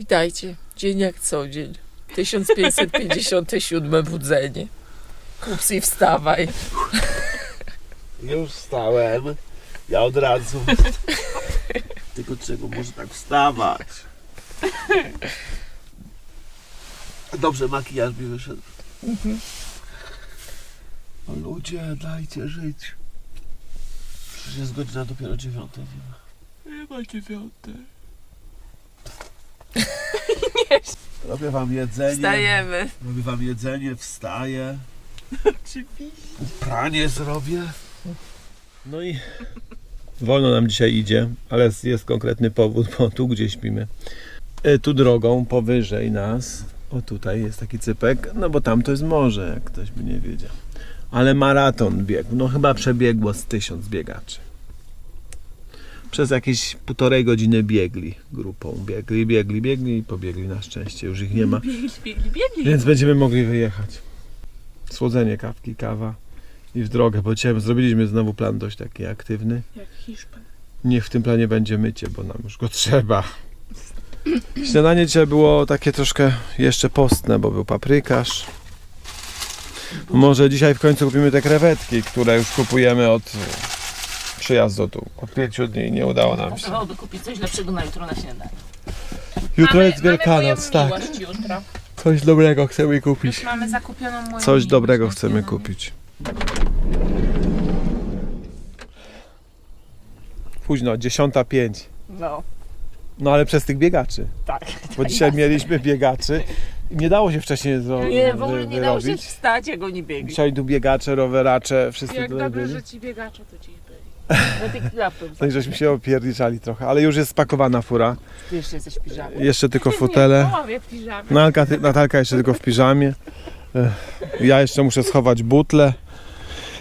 Witajcie. Dzień jak co dzień. 1557 budzenie. Kupsi, wstawaj. Już wstałem. Ja od razu. Tylko czego może tak wstawać? Dobrze, makijaż mi wyszedł. O ludzie, dajcie żyć. Przecież jest godzina dopiero dziewiąta. Nie ma, nie. Robię wam jedzenie. Wstajemy. Robię wam jedzenie, wstaję. Oczywiście. Pranie zrobię. No i wolno nam dzisiaj idzie, ale jest, jest konkretny powód, bo tu gdzie śpimy. E, Tu drogą powyżej nas, o tutaj jest taki cypek, no bo tam to jest morze, jak ktoś by nie wiedział. Ale maraton biegł, no chyba przebiegło z tysiąc biegaczy. Przez jakieś półtorej godziny biegli grupą, biegli, biegli, biegli i pobiegli na szczęście, już ich nie ma. Biegli, biegli, biegli. Więc będziemy mogli wyjechać. Słodzenie kawki, kawa i w drogę, bo dzisiaj zrobiliśmy znowu plan dość taki aktywny. Jak Hiszpan. Niech w tym planie będzie mycie, bo nam już go trzeba. Śniadanie dzisiaj było takie troszkę jeszcze postne, bo był paprykarz. Może dzisiaj w końcu kupimy te krewetki, które już kupujemy od e, przyjazdu tu. Od pięciu dni nie udało nam się. Pasowałoby kupić coś lepszego na jutro na śniadanie. Jutro Mamy- jest Wielkanoc, tak. jutro. Coś dobrego chcemy kupić. Już mamy zakupioną moją Coś miłość dobrego chcemy kupić. Późno, 10.05. No, No ale przez tych biegaczy. tak. Bo dzisiaj mieliśmy biegaczy. i Nie dało się wcześniej zro- Nie, w ogóle nie dało się wyrobić. wstać, jak oni biegli. Dzisiaj tu biegacze, roweracze, wszyscy Jak dobrze, byli. że ci biegacze to dziś No i żeśmy się opierdziczali trochę, ale już jest spakowana fura. Ty jeszcze jesteś w piżamie. Jeszcze tylko Nie, fotele. połowie w piżamie. Natalka, jeszcze tylko w piżamie. Ja jeszcze muszę schować butle.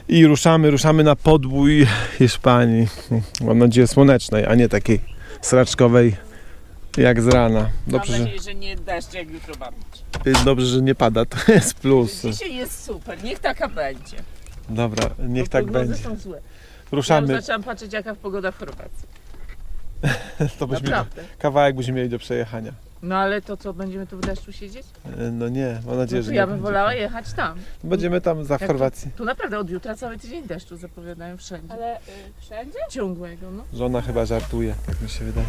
I ruszamy, ruszamy na podbój Hiszpanii. Mam nadzieję słonecznej, a nie takiej sraczkowej jak z rana. Dobrze, Mam że, nadzieję, że nie deszcz jak jutro być. dobrze, że nie pada, to jest plus. Dzisiaj jest super, niech taka będzie. Dobra, niech Bo tak będzie. są złe. Ja Ruszamy, już zaczęłam patrzeć jaka pogoda w Chorwacji. to byśmy, Naprawdę. kawałek byśmy mieli do przejechania. No ale to co, będziemy tu w deszczu siedzieć? E, No nie, mam No nadzieję, to że nie ja bym będzie. wolała jechać tam. Będziemy tam za w Jak Chorwacji. Tu naprawdę od jutra cały tydzień deszczu zapowiadają wszędzie. Ale y, wszędzie? Ciągłego, no. Żona chyba żartuje, tak mi się wydaje.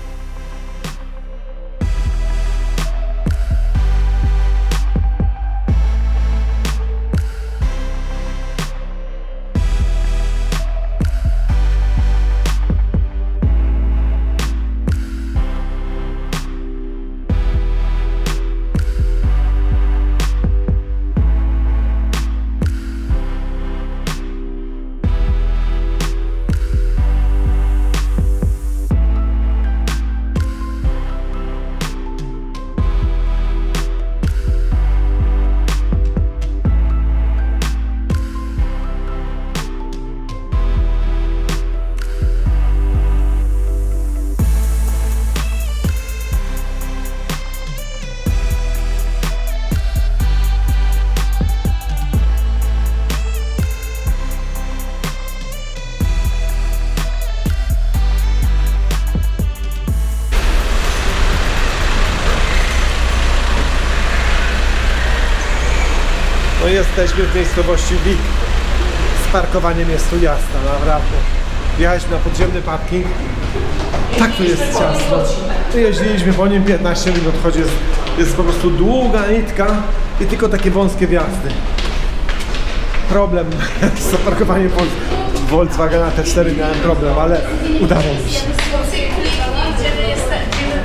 Jesteśmy w miejscowości Wik. Z parkowaniem jest tu jasna, naprawdę. Wjechaliśmy na podziemny parking. Tak tu jest ciasno. Jeździliśmy po nim 15 minut, choć jest, jest po prostu długa nitka i tylko takie wąskie wjazdy. Problem z zaparkowaniem Vol- Volkswagena T4 miałem problem, ale udało mi się.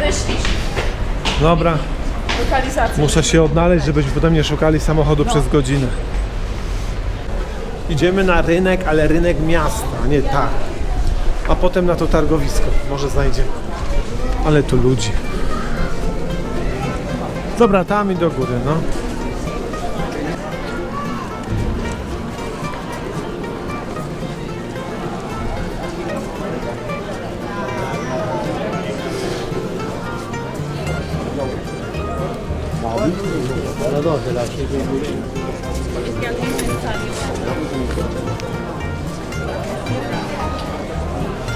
Wyszliśmy? Dobra, Lokalizacja. Muszę się odnaleźć, żebyśmy potem nie szukali samochodu przez godzinę. Idziemy na rynek, ale rynek miasta, nie tak. A potem na to targowisko. Może znajdziemy. Ale tu ludzi. Dobra, tam i do góry, no.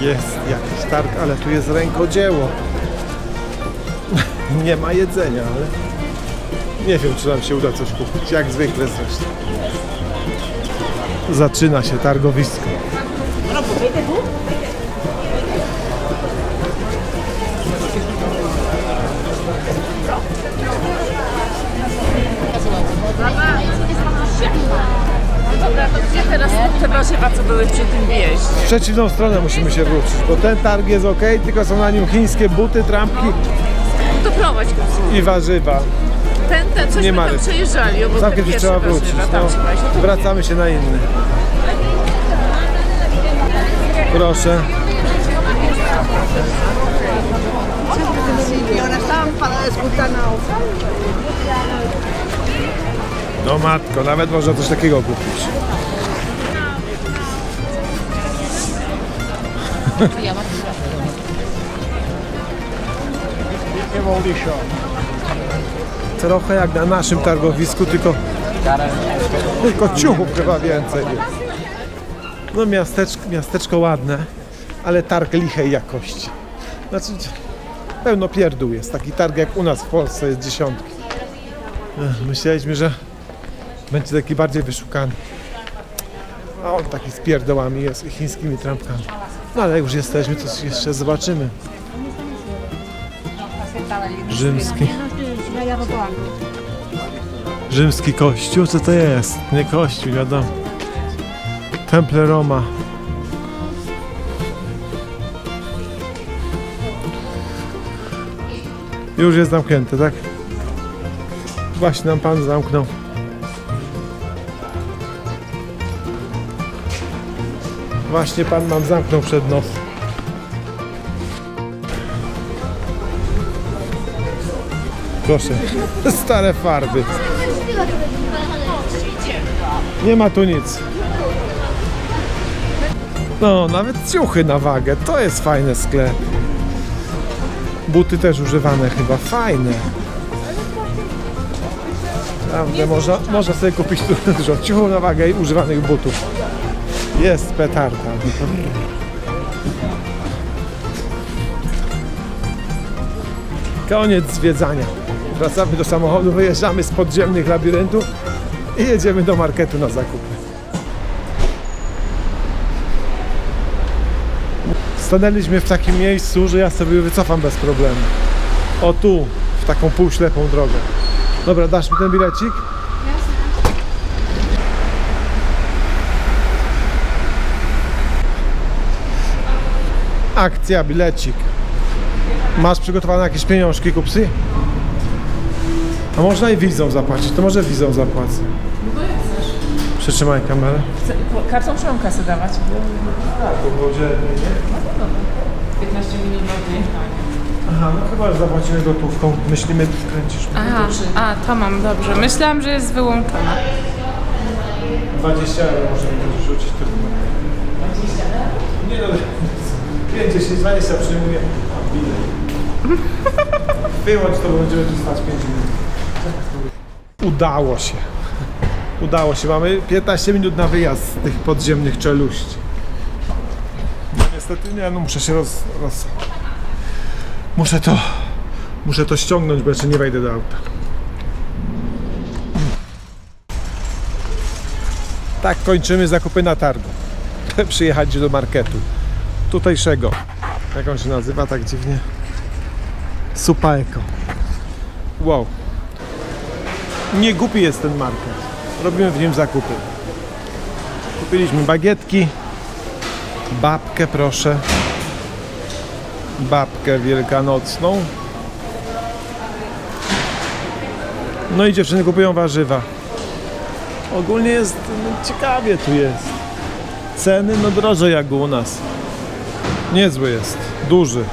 Jest jakiś targ, ale tu jest rękodzieło. Nie ma jedzenia, ale nie wiem, czy nam się uda coś kupić. Jak zwykle zresztą. Zaczyna się targowisko. Dobra, to gdzie teraz te warzywa, co były przy tym wieś? W przeciwną stronę musimy się wrócić, bo ten targ jest ok, tylko są na nim chińskie buty, trampki To prowadź go. i warzywa. Ten, ten, coś Nie my ma tam ryb. przejeżdżali, obok trzeba wrócić. warzywa, tam No, trzeba iść. To wracamy się na inny. Proszę. No matko, nawet można coś takiego kupić. Trochę jak na naszym targowisku, tylko, tylko ciuchów chyba więcej jest. No miasteczko, miasteczko ładne, ale targ lichej jakości. Znaczy pełno pierdół jest. Taki targ jak u nas w Polsce jest dziesiątki. Myśleliśmy, że będzie taki bardziej wyszukany. A on taki z pierdołami jest i chińskimi trampkami. No ale już jesteśmy, to jeszcze zobaczymy. Rzymski. Rzymski kościół? Co to jest? Nie kościół, wiadomo. Temple Roma. Już jest zamknięte, tak? Właśnie nam pan zamknął. Właśnie pan nam zamknął przed nos. Proszę. Stare farby. Nie ma tu nic. No, nawet ciuchy na wagę. To jest fajny sklep. Buty też używane chyba. Fajne. Prawda, można, można sobie kupić dużo ciuchów na wagę i używanych butów. Jest petarda. Koniec zwiedzania. Wracamy do samochodu, wyjeżdżamy z podziemnych labiryntów i jedziemy do marketu na zakupy. Stanęliśmy w takim miejscu, że ja sobie wycofam bez problemu. O tu, w taką półślepą drogę. Dobra, dasz mi ten bilecik? Akcja, bilecik. Masz przygotowane jakieś pieniążki, kupcy? A można i wizą zapłacić, to może wizą zapłacę. No jak chcesz. Przytrzymaj kamerę. Chcę, kartą czy mam kasę dawać? Tak, bo będzie, nie? 15 minut na. Aha, no chyba już zapłacimy gotówką. Myślimy, kręcisz. Aha, a to mam dobrze. Myślałam, że jest wyłączona. 20 euro możemy rzucić tylko. 20 euro? Nie no, 5, 10, 20 przyjmuję. Wyłącz to, bo będziemy tu stać 5 minut. Udało się. Udało się. Mamy 15 minut na wyjazd z tych podziemnych czeluści. No niestety nie, no muszę się roz... roz... Muszę to... Muszę to ściągnąć, bo jeszcze nie wejdę do auta. Tak kończymy zakupy na targu. Przyjechać do marketu. Tutejszego. Jak on się nazywa tak dziwnie? Supa Eko. Wow. Nie głupi jest ten market. Robimy w nim zakupy. Kupiliśmy bagietki. Babkę proszę. Babkę wielkanocną. No i dziewczyny kupują warzywa. Ogólnie jest no, ciekawie tu jest. Ceny no drożej jak u nas. Niezły jest, duży.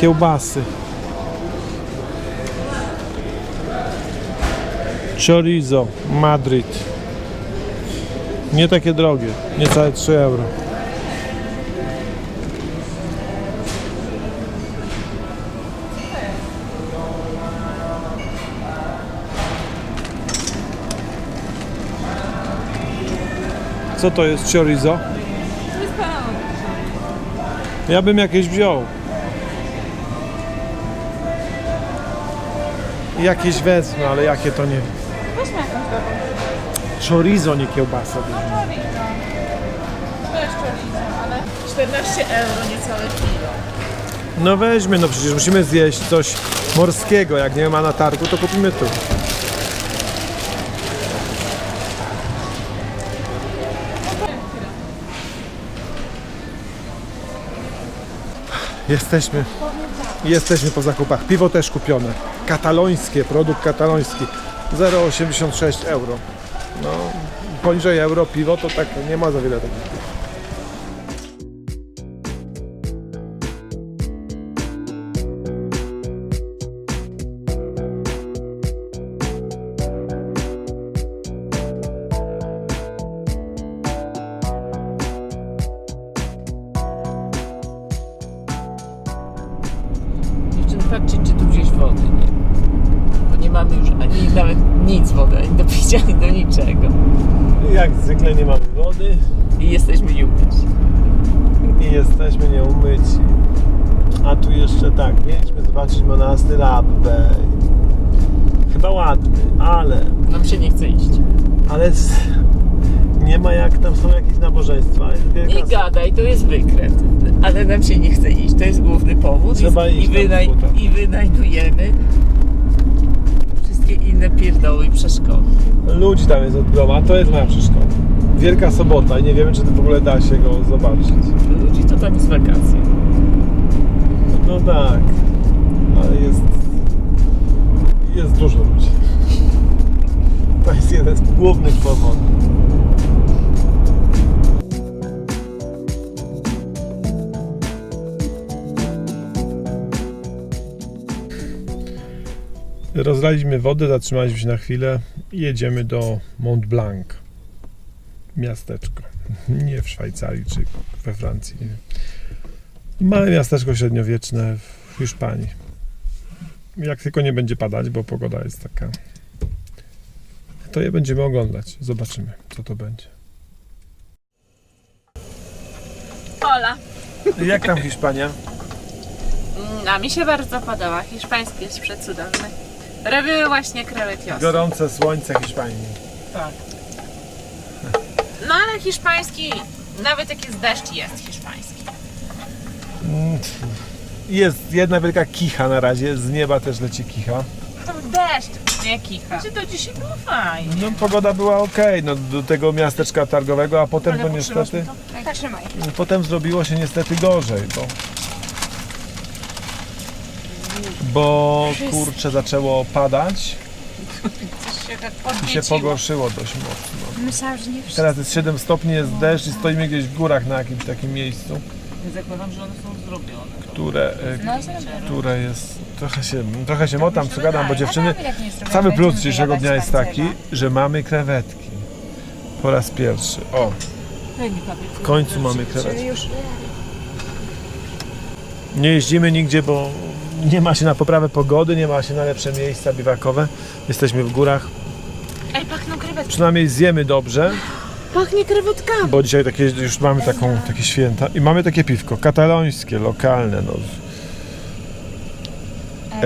Kiełbasy. Chorizo, Madryt. Nie takie drogie, niecałe 3 euro. Co to jest chorizo? To jest Ja bym jakieś wziął. Jakieś wezmę, ale jakie to nie wiem. Weźmy jakąś dobrą. Chorizo, nie kiełbasa. Chorizo. To jest chorizo, ale... 14 euro, niecałe kilo. No weźmy, no przecież musimy zjeść coś morskiego. Jak nie ma na targu, to kupimy tu. Jesteśmy. Jesteśmy po zakupach. Piwo też kupione. Katalońskie, produkt kataloński. 0,86 euro. No, poniżej euro piwo to tak nie ma za wiele takich patrzcie, czy tu gdzieś wody nie Bo nie mamy już ani nawet nic wody, ani do picia, ani do niczego. Jak zwykle nie mamy wody. I jesteśmy nieumyci. i jesteśmy nieumyci. A tu jeszcze tak, mieliśmy zobaczyć monastyr Abbey. Chyba ładny, ale, Nam się nie chce iść. ale nie ma jak tam są jakieś nabożeństwa. Jest Nie gadaj, to jest wykręt. Ale nam się nie chce iść. To jest główny powód. Trzeba I, iść i, na wynaj. I wynajdujemy wszystkie inne pierdoły i przeszkody. Ludzi tam jest od groma, to jest moja przeszkoda. Wielka sobota i nie wiemy, czy to w ogóle da się go zobaczyć. Ludzi to tam jest wakacje. No tak, ale jest, jest dużo ludzi. To jest jeden z głównych powodów. Rozlaliśmy wodę, zatrzymaliśmy się na chwilę i jedziemy do Mont Blanc. Miasteczko. Nie w Szwajcarii czy we Francji. Małe miasteczko średniowieczne w Hiszpanii. Jak tylko nie będzie padać, bo pogoda jest taka. To je będziemy oglądać. Zobaczymy, co to będzie. Ola. Jak tam Hiszpania? Mm, A mi się bardzo podoba. Hiszpański jest przecudowny. Robiły właśnie krewetiosy. Gorące słońce Hiszpanii. Tak. No ale hiszpański, nawet jak jest deszcz, jest hiszpański. Mm, Jest jedna wielka kicha na razie. Z nieba też leci kicha. To deszcz, nie kicha. Czy to dzisiaj było fajnie? No pogoda była ok, no do tego miasteczka targowego, a potem to niestety. Tak, trzymaj. Potem zrobiło się niestety gorzej, bo. Bo kurczę zaczęło padać tak i się pogorszyło dość mocno. Myślałam, że nie wszystko. Teraz jest 7 stopni, jest deszcz i stoimy gdzieś w górach na jakimś takim miejscu, zakładam, że one są zrobione. które, e, No, które jest. Trochę się, trochę się motam, co gadam, bo dziewczyny. Nawet jak nie zrobię, Cały plus dzisiejszego dnia jest taki, że mamy krewetki. Po raz pierwszy. O, w końcu mamy krewetki. Nie jeździmy nigdzie, bo nie ma się na poprawę pogody, nie ma się na lepsze miejsca biwakowe. Jesteśmy w górach. Ej, pachną krewetki. Przynajmniej zjemy dobrze, Pachnie krewetkami. bo dzisiaj takie, już mamy taką, takie święta. I mamy takie piwko katalońskie, lokalne. No.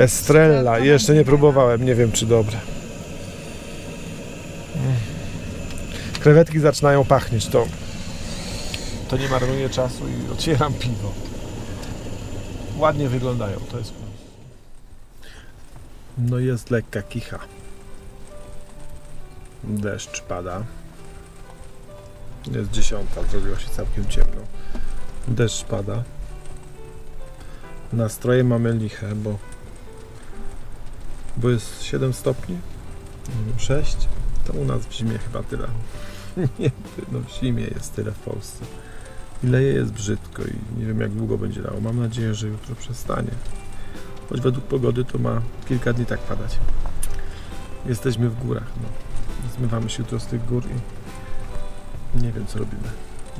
Estrella. Jeszcze nie próbowałem, nie wiem czy dobre. Mm. Krewetki zaczynają pachnieć, to, to nie marnuję czasu i otwieram piwo. Ładnie wyglądają, to jest. No jest lekka kicha. Deszcz pada. Jest dziesiąta, zrobiło się całkiem ciemno. Deszcz pada. Nastroje mamy liche, bo bo jest 7 stopni, 6, to u nas w zimie chyba tyle. Nie, no w zimie jest tyle w Polsce. I leje jest brzydko i nie wiem jak długo będzie lało. Mam nadzieję, że jutro przestanie. Choć według pogody to ma kilka dni tak padać. Jesteśmy w górach. No. Zmywamy się jutro z tych gór i nie wiem co robimy.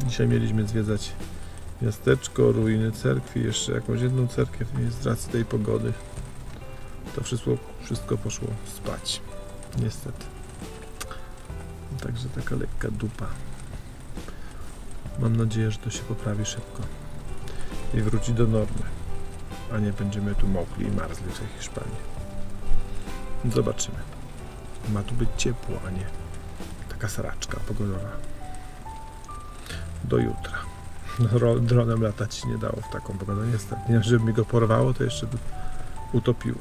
Dzisiaj mieliśmy zwiedzać miasteczko, ruiny cerkwi, jeszcze jakąś jedną cerkiew i z racji tej pogody to wszystko, wszystko poszło spać. Niestety. Także taka lekka dupa. Mam nadzieję, że to się poprawi szybko. i wróci do normy. A nie będziemy tu mokli i marzli w tej Hiszpanii. Zobaczymy. Ma tu być ciepło, a nie taka sraczka pogodowa. Do jutra. Dro- Dronem latać się nie dało w taką pogodę, niestety. Nie, żeby mi go porwało, to jeszcze by utopiło.